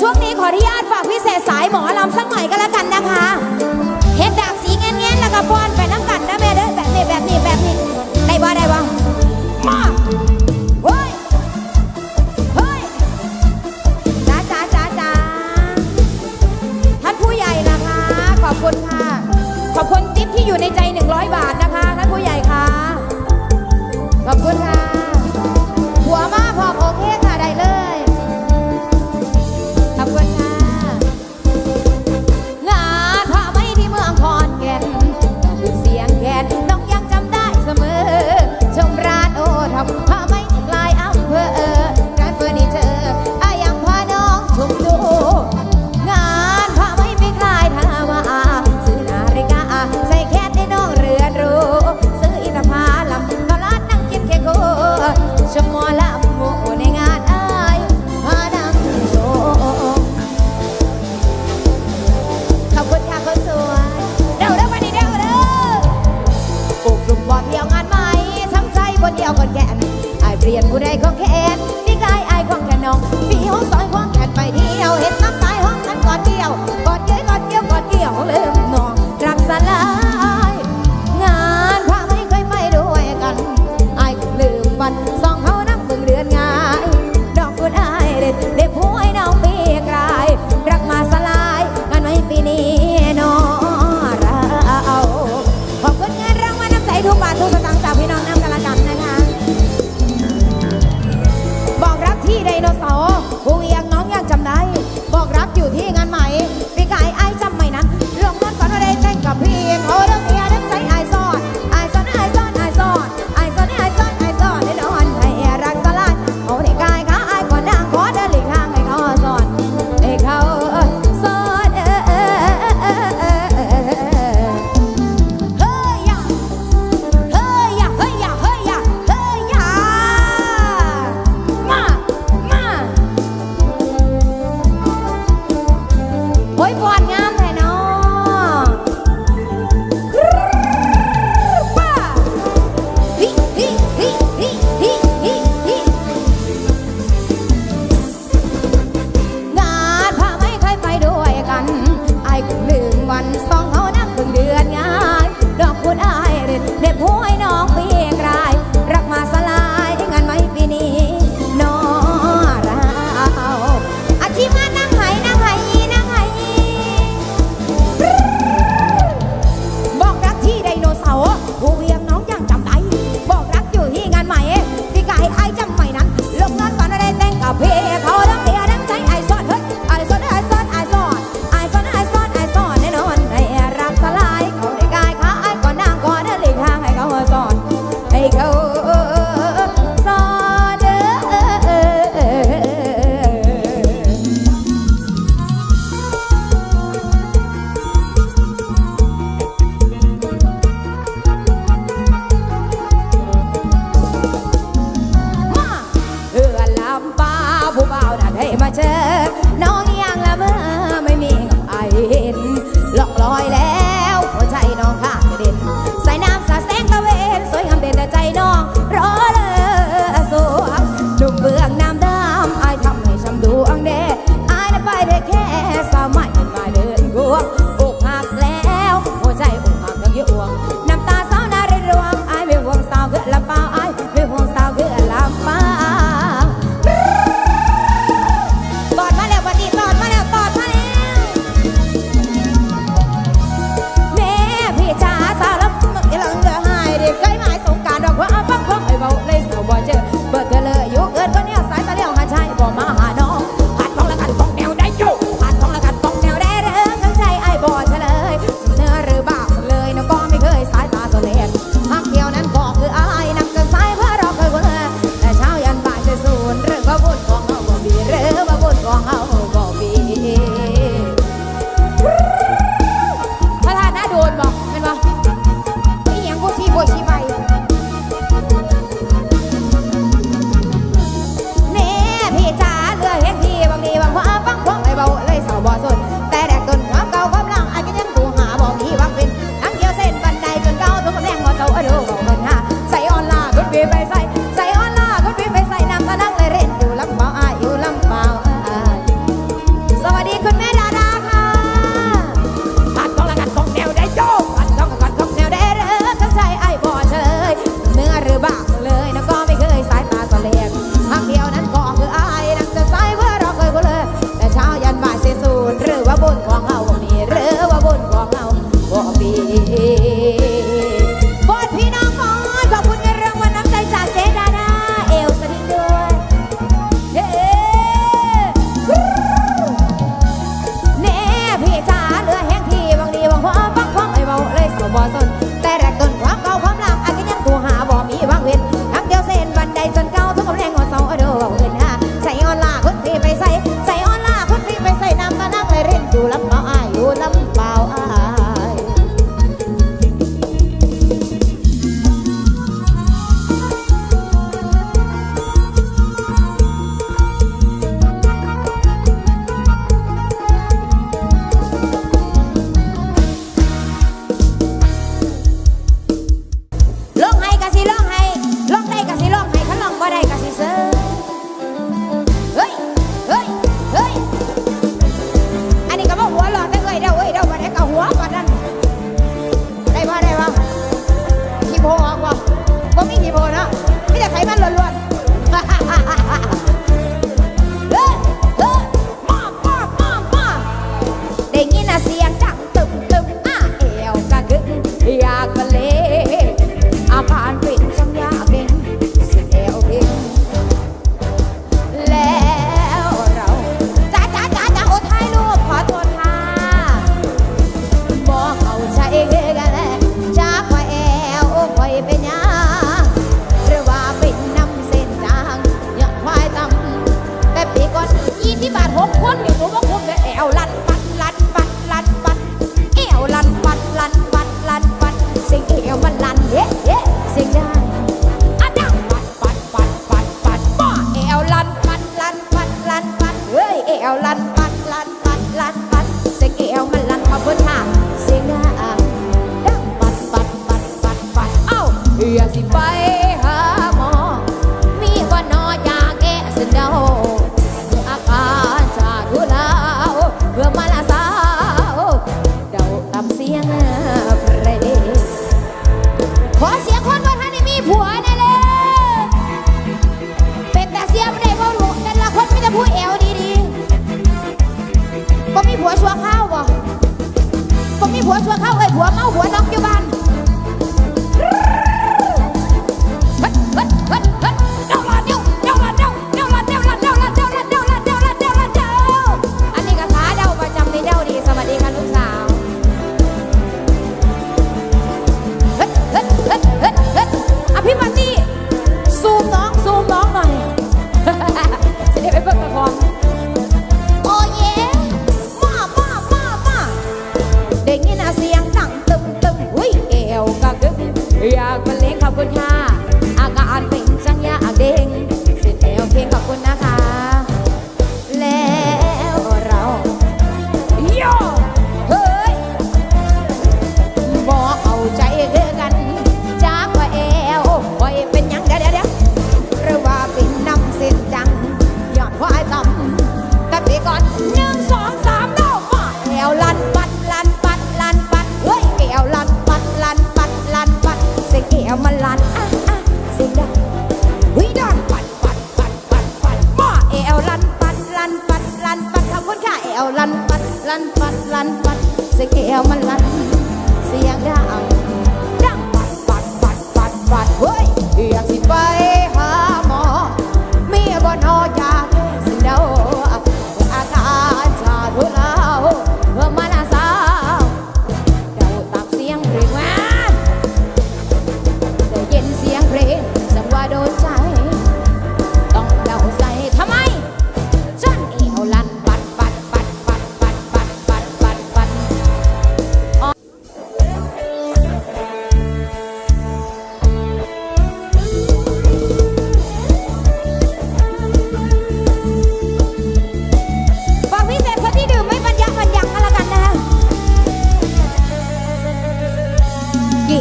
ช่วงนี้ขออนุญาตฝากพิเศษสายหมอลำสักหน่อยก็แล้วกันนะ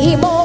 dijimos.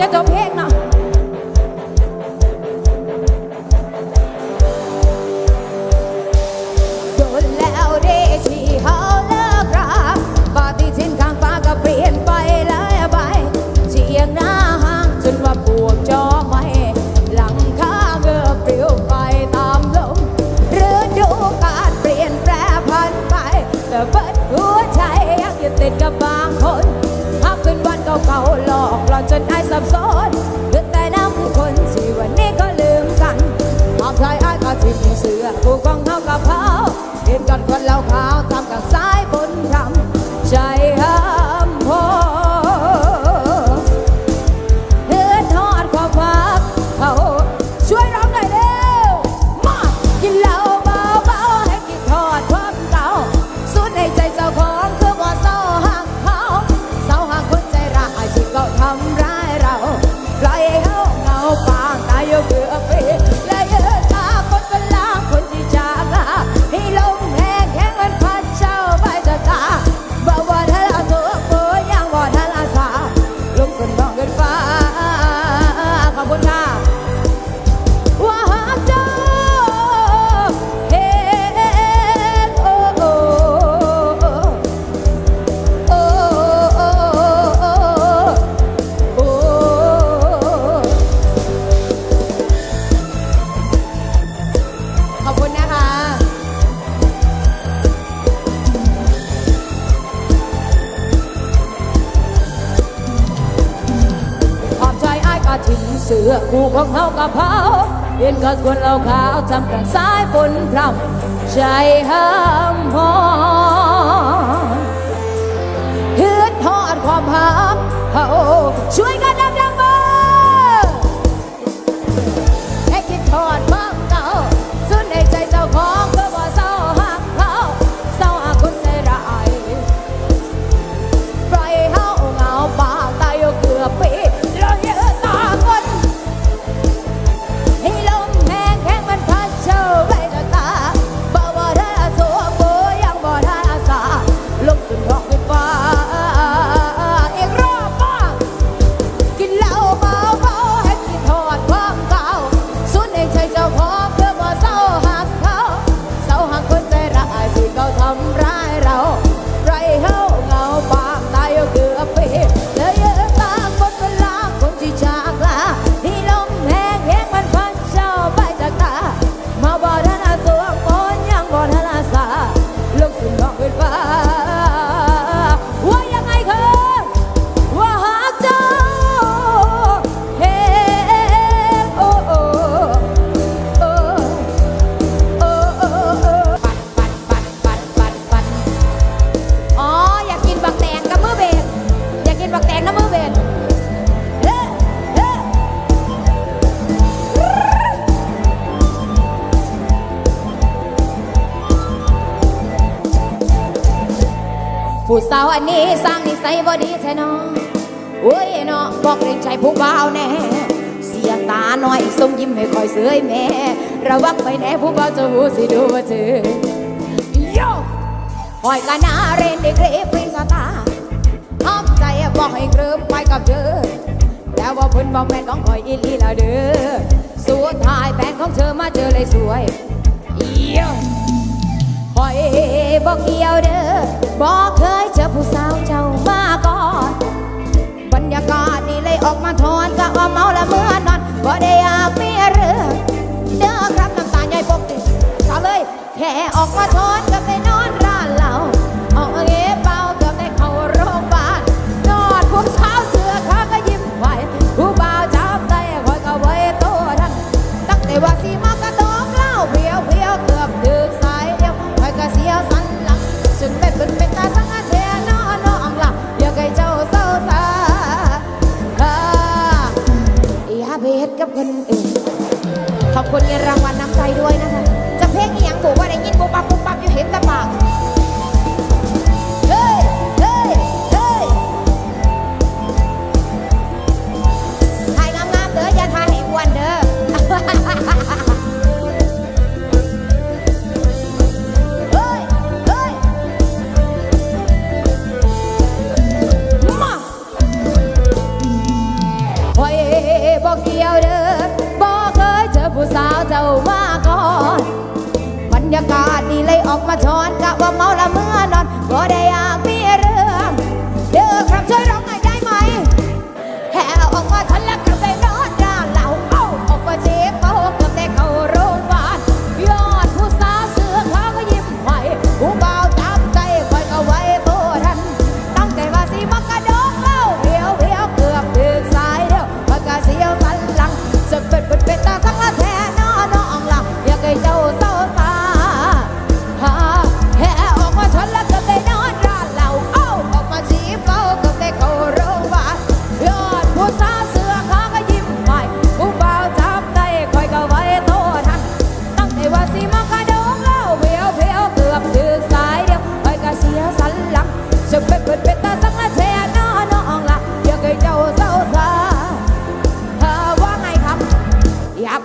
จะจบเพลงเนาะโดนแล้วเดชีเขาเลิกราปฏิทินข้างฟ้าก็เปลี่ยนไปหลายใบเชียงหน้าห้างจนว่าปวกจอไม่หลังคาเงือปลิวไปตามลมฤดูกาลเปลี่ยนแปรพันไปแต่เบิดหัวใจยังยึดติดกับบางคนพักเป็นวันเก่าๆหลอกหลอนจน เสือผู้กองเฮากับเขาเห็นกันคนเราขาวทำกับสาย เฮากับเขาเห็นก็ควรเราขาวจำกันสายฝนพรำใจห้ามพอเฮือดทอดความหามเขาช่วยกัน สร้างนิสัยบ่ดีแท้น้องเว้ยเนาะบอกเกรงใจผู้บ่าวแน่เสียตาหน่อยส่งยิ้มให้คอยเสยแม่ระวังไปแน่ผู้บ่าวจะหูสิดูว่าเธอโยคอยกันนาเรนได้เกรฟรินสตาห้อมใจบอกให้เคลิมไปกับเธอแต่ว่าเพิ่นบอกแม่นของคอยอีหลีละเด้อสุดท้ายแฟนของเธอมาเจอเลยสวยเอี่ย อยบอกเกี่ยวเด้อบอกเคยเจอผู้สาวเจ้ามาก่อน บรรยากาศนี่เลยออกมาทอนกะว่าเมาละเมื่อนอนบ่ได้อยากมีเรื่องเด้อครับน้ำตาใหญ่ปกติสาวเลยแค่ออกมาทอนก็ไปนอนร้านเหล้า เฮ็ดกับคนอื่นขอบคุณเงินรางวัลน้ำใจด้วยนะคะ จะเพลงอีหยังบอกว่าได้ยินปุ๊บปั๊บปุ๊บปั๊บอยู่เห็นแตะปากากาศดีเลยออกมาชอนกะว่าเมาละเมื่อนอนบ่ได้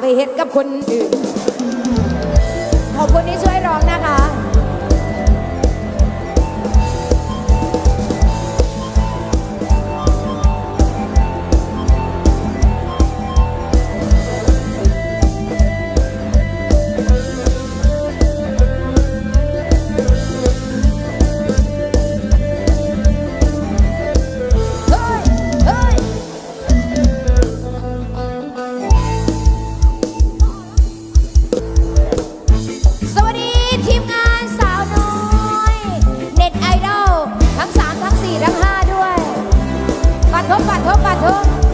ไปเฮ็ดกับคนอื่น ขอบคุณที่ช่วยร้องนะคะ i don't